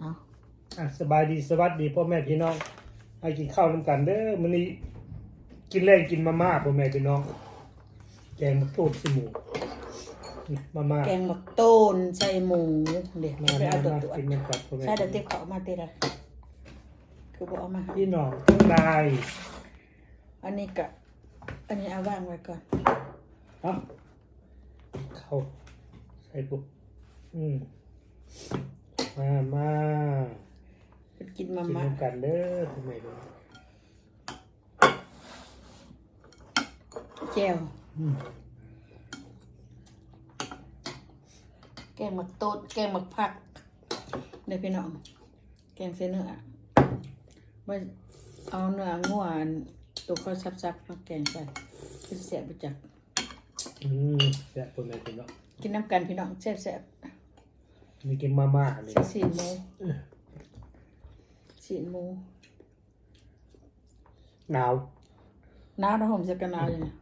เนาะอะสบายดีสวัสดีพ่อแม่พี่น้องให้กินข้าวน้ำกันเด้อมื้อนี้กินแรงกินมาม่าพ่อแม่พี่น้องแกงมะตูดสิหมูนี่มาม่าแกงหมักต้นใส่หมูเดี๋ยวมาไปมาเอาตัวมาตัวกินกันครับพ่อแม่ใช่เดี๋ยวเต็บเขามาเต็ละคือบอกเอามาให้พี่น้องทั้งนายอันนี้กะอันนี้เอาวางไว้ก่อนเอ้าเข้าใส่ปุ๊บอืม มามาไปกินมากินม่าน้ำกันเด้อพ่อแม่พี่น้องแจ่วอืมแกงหมักต้นแกงหมักผักเดี๋ยวพี่น้อง แกงเส้นเนื้อว่าเอาเนื้องัวตัวเขาซับๆมาแกงใส่กินเสียบจัก อืมแซ่บพ่อแม่พี่น้องกินน้ำกันพี่น้องแซ่บ มีกินมาม่าๆเลยสีสีหมูสีหมูหนาวหนาวนะผมจะกันหนาวอยู่เนี่ย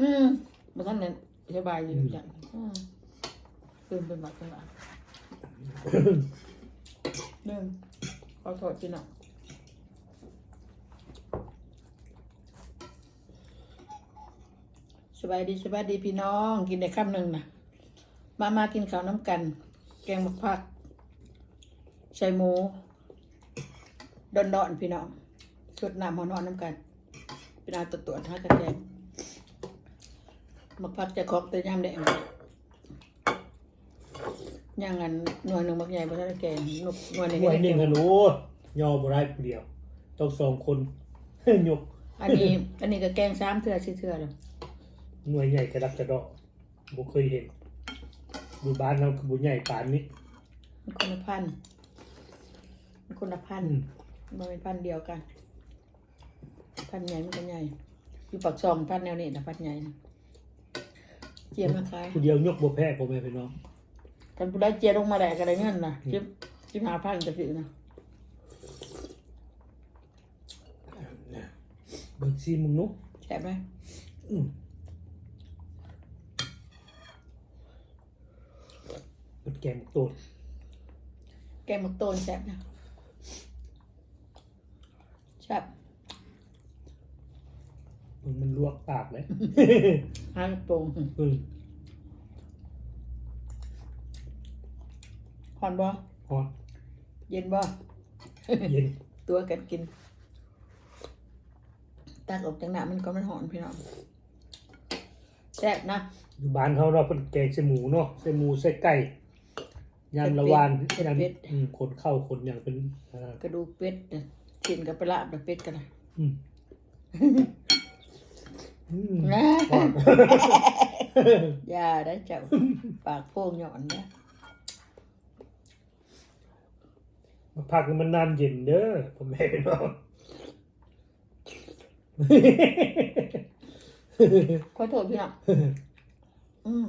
อืมมาท่านเนี่ยสบายอยู่จังอืมตื่นเป็นหวัดเป็นหวัดเดิมขอโทษพี่น้องสบายดีสบายดีพี่น้อง กินได้คำหนึ่งนะ มามากินข้าวน้ำกัน แกงมักผักใส่หมูดอนดอนๆพี่น้องสดน้ำหอนๆน้ำกันเป็นอาตัวตัวท่ากระแกงมักผักจะครบแต่ยำแดงย่างอันหน่วยหนึ่งมักใหญ่บ่ทันได้แกงหนุกหน่วยหนึ่งหน่วยหนึ่งก็อะได้หนูยอบ่ได้ผู้เดียวต้องสองคนยกอันนี้ อันนี้ก็แกงสามเทื่อสี่เทื่อเลยหน่วยใหญ่กระดับกระดอกบ่เคยเห็น บุบ้านเราคือบุใหญ่ปานนี้มันคนละพันธุ์มันคนละพันอืธุ์มมันเป็นพันธุ์เดียวกัน พันธุ์ใหญ่มันก็ใหญ่อยู่ปากซองพันธุ์แนวนี้นะพันธุ์ใหญ่นะเจียมมาขายผู้เดียวยกบ่แพ้พ่อแม่พี่น้องกันผู้ได้เจียลงมาแดกอะไรเงี้ยนะจิบจิบหาพันจะสินะเบิ่งซีมึงหนุแช่บไหมอืมเป็น แกงโตดแกงหมักโตนแช่บนะแช่บมันมันลวกปากเลยหากระโปรงอืมหอนบ่ฮอดเย็นบ่เย็นตัวกันกินตักออกจากหน้ามันก็มันหอนพี่น้องแซ่บนะ อยู่บ้านเขาเราเป็นแกงใส่หมูเนาะใส่หมูใส่ไก่ ยามละวานเป็ดยามเป็ด อืมคนเข้าคนอย่างเป็นอ่ากระดูกเป็ดเนี่ยกินกับปลาบเป็ดกันนะอืมอืมนะฮอดอย่าได้เจ้าปากโป่งหย่อนนะมาพักให้มันนานเย็นเด้อผมแม่พี่น้องขอโทษพี่น้องอืม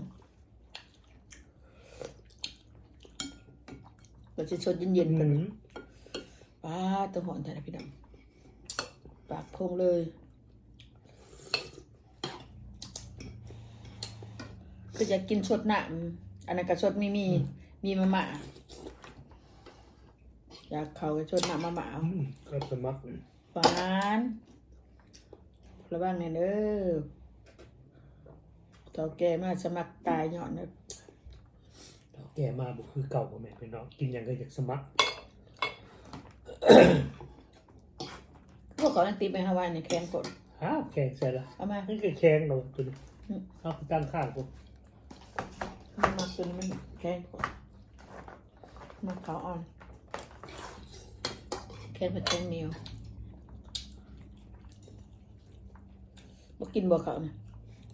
เราจะชดเย็นๆอืกันมป้าตัวหอนแต่ละพี่น้องปากโป่งเลยคือจะกินสดหนัอันนั้นก็สดไม่มี มีมะม่าอยากเขาก็สดหนัมะม่าเอาอืมก็สมัครหวานระวังเนี่ยเด้อเต่าแก่มาสมัครตายหย่อนเด้อเรา แก่มาบุคือเก่าผมแม่พี่น้องกินหยังก็อยากสมัครพวกเขาอันตีไปฮาวายในแคนกดอ้าวแข็งใส่ละเอามานี่คือแข็งเราตัวนี้อืมเอาไปตั้งข้างผมมันมาตัวนี้มันแคนกดมาขาวอ่อนแคนเป็นแคนเหนียวบ่กินบ่เขานะ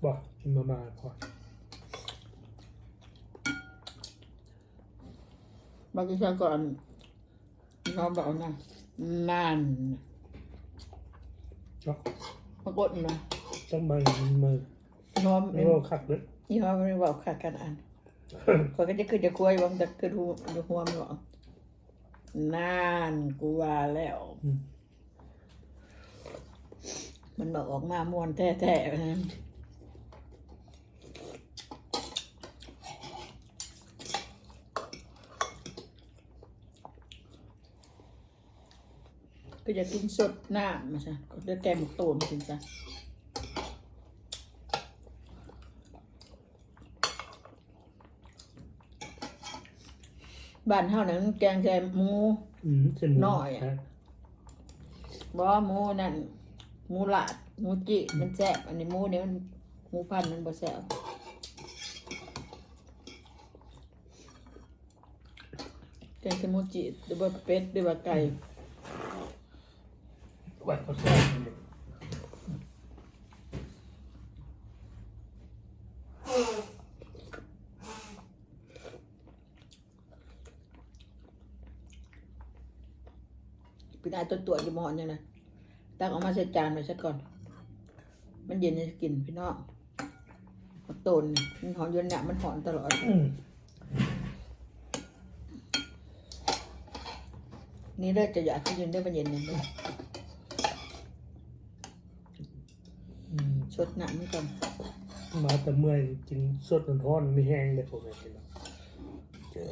บอกกินมามาพอ บ่กินซะก่อนน้องบอกนะนั่นเนาะมากดนะต้องมามือน้องไม่ว่าคักเลยยี่ห้อไม่บอกขาดกันอันคนก็จะขึ้นจะคุยว่ามันจะขึ้นหัวจะหัวมันบอกนั่นกูว่าแล้วอืมมันบอกออกมามวนแท้ๆนะ ก็จะกินสดน้ำมาซะก็ได้แกงหมกโตมากินซะบ้านเฮานั้นแกงใจหมู อืมเส้นหมูน้อยอะฮะบ่หมูนั่นหมูหลาดหมูจิมันแซ่บอันนี้หมูนี่มันหมูพันธุ์มันบ่แซ่บแกงใส่หมูจิหรือว่าเป็ดหรือว่าไก่ ไว้เขาแซ่บพี่นายตัวตัวอยู่หมอนยังนะตักออกมาใส่จานไว้ซะก่อน มันเย็นจะกินพี่น้องมักโตนนี่มันหอนอยนเนี่ยมันหอนตลอด อืมนี่เลิกจะอยากกินยืนได้มันเย็นเนี่ย อืมชดหนักมันก่อนมาแต่เมื่อยกินสดร้อนๆไม่แห้งเลยผมเลยเนาะเจอ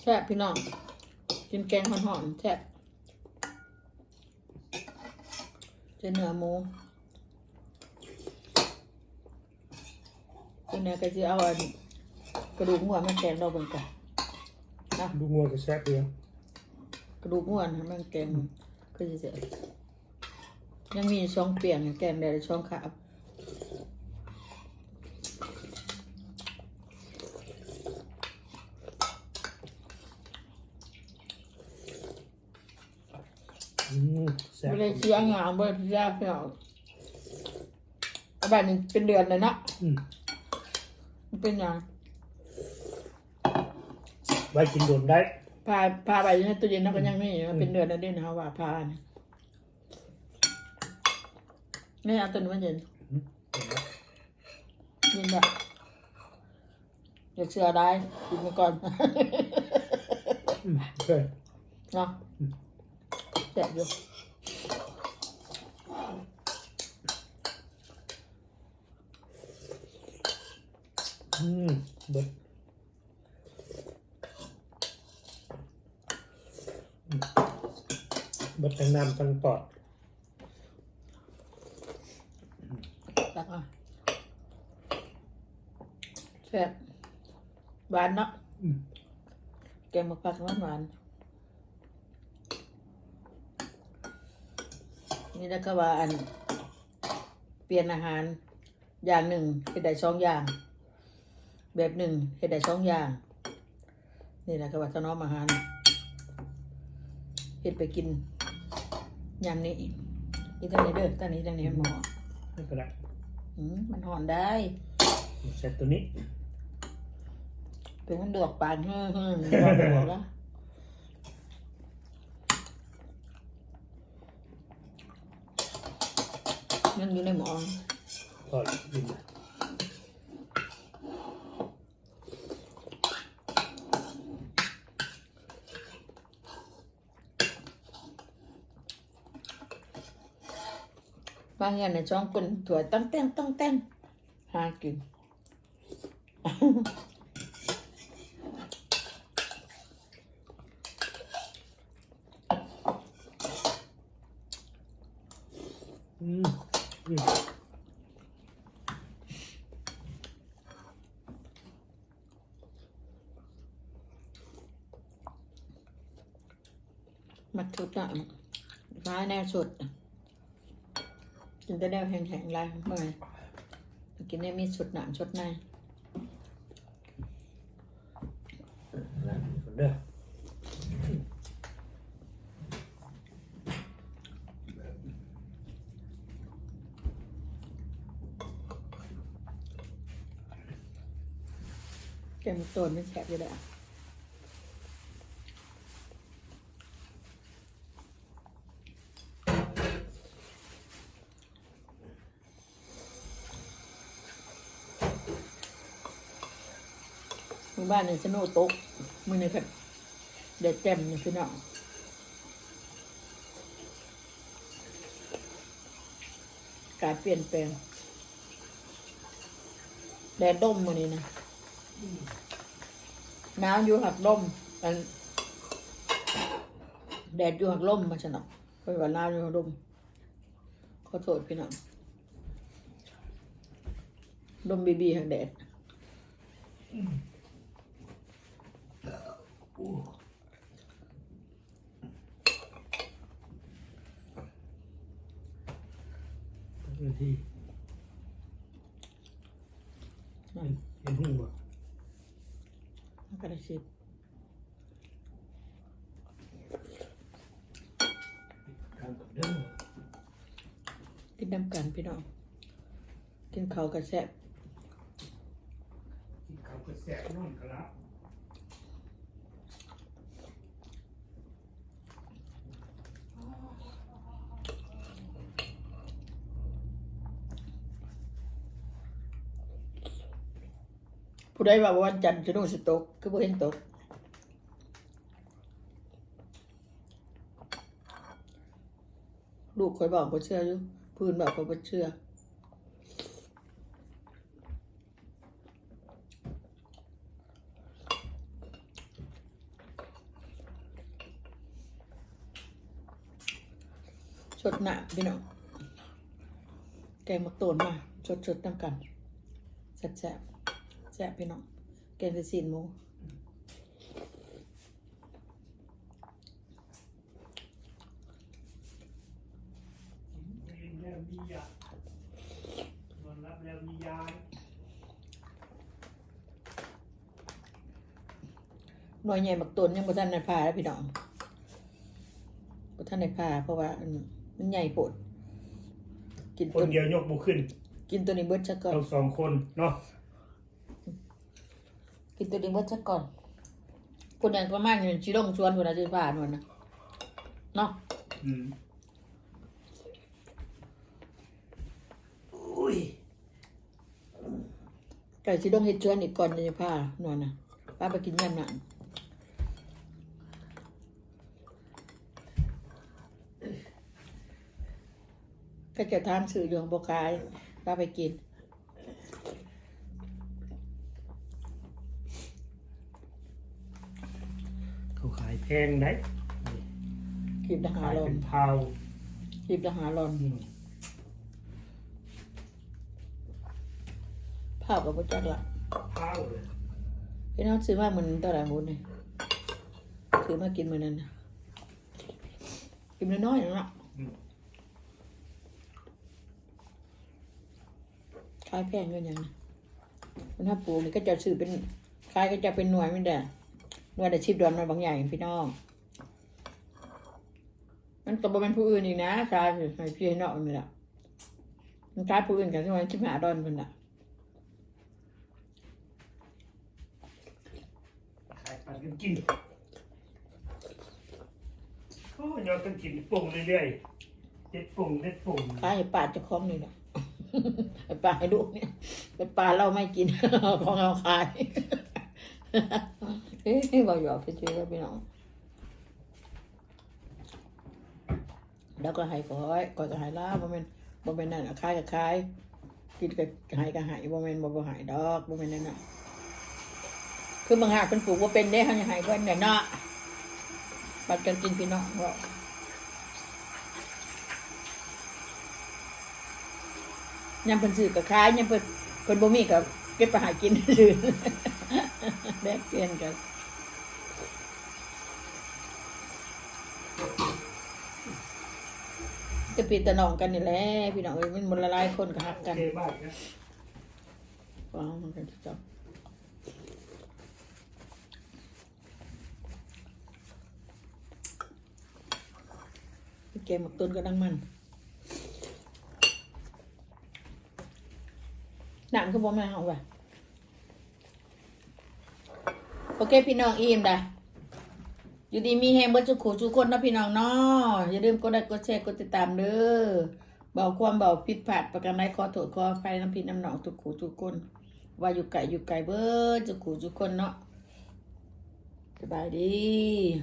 แซ่บพี่น้องกินแกงหอนๆแซ่บเจะเนื้อหมูตัว เนี้ยก็จะเอาอันกระดูกหัวมันแกงดอกเบิ่งกันนะดูงัวก็แซ่บเดียวกระดูกหัวนะมันแกงก็จะเสียยังมีช่องเปลี่ยนแกงแดดช่องขาวอืมแซ่บไม่ได้เชียงงามไม่ได้เชียงพี่น้องเอาแบบนี้เป็นเดือนเลยเนาะอืมมัน เป็นยังไว้กินโดนได้ พาพาไปในตู้เย็นแล้วก็ยังนี่มันเป็นเดือนแล้วเด้นะว่าพาเนี่ยนี่เอาตัวนี้มันเย็นอืมเห็นไหมเย็นแบบอยากเชื่อได้กินมาก่อน อืมโอเค เนาะแสบอยู่ อืมเบิดเบิดทั้งน้ำทั้งปอดตักอะแสบหวานเนาะอืมแกงมะพร้าวหวานหวานนี่แล้วก็ว่าอัน เปลี่ยนอาหารอย่างหนึ่งเฮ็ดได้สองอย่าง แบบหนึ่งเฮ็ดได้สองอย่าง นี่แหละก็ว่าถนอมอาหารเฮ็ดไปกินยามนี้อีทางนี้เด้อทางนี้ทางนี้มันหมอไม่เป็นไรอืมมันหอนได้เสร็จตัวนี้เป็นมันเดือกปานฮึ่มฮึ่มบอกบอกแล้วมันอยู่ในหมอพอแมาเฮียในช่องคนถั่วยต้องเต้นต้องเต้นหากินมอืาทุบหน่อยร้าแนวสุด กินแต่แนวแห้งๆลายเมื่อยกินได้มีสุดหนามชุดในแล้วคนเด้อแกงโตนไม่แฉบอยู่เลย อะหมู่บ้านในสนว์ตกมือนี่ค่ะเด็ดแจ่มนี่พี่น้องกาศเปลี่ยนแปลงแดดร่มมานี่นะหนาวอยู่หักร่มอันแดดอยู่หักร่มมาชนะไปว่าหนาวอยู่หักร่มขอโทษพี่น้องร่มบีบีหักแดดเจ้า ที่นั่นเห็นหูบ่มันก็ได้ชิบทางกับเด้อกินน้ำกันพี่น้อง กินข้าวกับแซ่บกินข้าวก็แสบนอนกะละ ผู้ใดว่าวันจันทร์จะนุ่งสตก คือบ่เห็นตกลูกคอยบอกบ่เชื่ออยู่พื้นบอกเขาบ่เชื่อชดหนะพี่น้องแกงมักโตนมาชดชดๆน้ำกันแซ่บแซ่บๆ แซ่บพี่น้องแกงใส่ซีนหมูกินแล้วมียานอนรับแล้วมียาหน่วยใหญ่มักโตนยังบ่ทันในผ่าแล้วพี่น้องบ่ทันในผ่าเพราะว่าอันมันใหญ่โปดกินคตัวนเดียวยกบุขึ้น กินตัวนี้เบิดซะก่อนเราสองคนเนาะ กินตัวนี้เบิดซะก่อนคนอย่างประมาณอยู่ชิลงชวนคนอาจจะผ่าหนวลนะเนาะอืมอุ้ยไก่ชิลงเฮ็ดชวนอีกก่อนจะผ่าหนวลนะป้าไปกินยำหนังก็จะทานสื่ออยู่ของบกายป้าไปกิน ขาขายแพงได้คลิปทหาขารยลอเป็นนพาวคลิปทหารลอนอืมภาพกับพระจักละพาวเลยพี่น้องซื้อมาเหมือนตลาดมุนเลยซื้อมากินเหมือนนั้นนะกินน้อยๆนะเนาะอืมขายแพงเงินยังนะมันถ้าปลูกนี่ก็จะซื้อเป็นขายก็จะเป็นหน่วยไม่ได้ห น่วยแต่ชิบดอนมาบางอย่างพี่น้องมันก็บ่เป็นผู้อื่นอีกนะขายให้พี่ให้นอกนี่แหละมันขายผู้อื่นกันที่มันชิบหาดอนมันอะขายปันกันกินโอ้ยอดกันกินปุ่งเรื่อยๆเด็ดปุ่งเด็ดปุ่งขายให้ป่าเจะคล้าของนี่แหละให้ป่าให้ลูกเนี่ยเป็นป่าเราไม่กิน ของเราขาย เอ๊ะบอกหยอกไปซื้อแล้วพี่น้องแล้วก็ให้ขอยก่อนก็ให้ล่าบ่แม่นบ่แม่นนั่นอะขายก็ขายกินก็ให้ก็ให้บ่แม่นบ่บ่ให้ดอกบ่แม่นนั่นน่ะคือบางหากเพิ่นปลูกบ่าเป็นเด้เฮาจะให้เพิ่นเนี่ยเนาะปัดกันกินพี่น้องว่ายังเพิ่นซื้อก็ขายยังเพิ่นเพิ่นบ่มีก็เก็บไปหากินซื่อแลกเปลี่ยนกัน จะปีตะนองกันนี่แหละพี่น้องเอ้ยมันมันละลายคนก็ฮักกันเทบ้านนะว้าวมันกันจับเกหมกตุนก็ดังมันหนามก็บอกมาเอาว่ะโอเคพี่น้องอิ่มได้ อยู่ดีมีแฮงเบิดจุกขู่จุกคนนะพี่น้องเนาะอย่าลืมกดไลค์กดแชร์กดติดตามเด้อเบาความเบาผิดพลาดประกันไรขอโทษขออภัยน้ำพิษน้ำหนองจุกขู่ทุกคน ว่าอยู่ไก่อยู่ไก่เบิดจุกขู่จุกคนเนาะสบายดี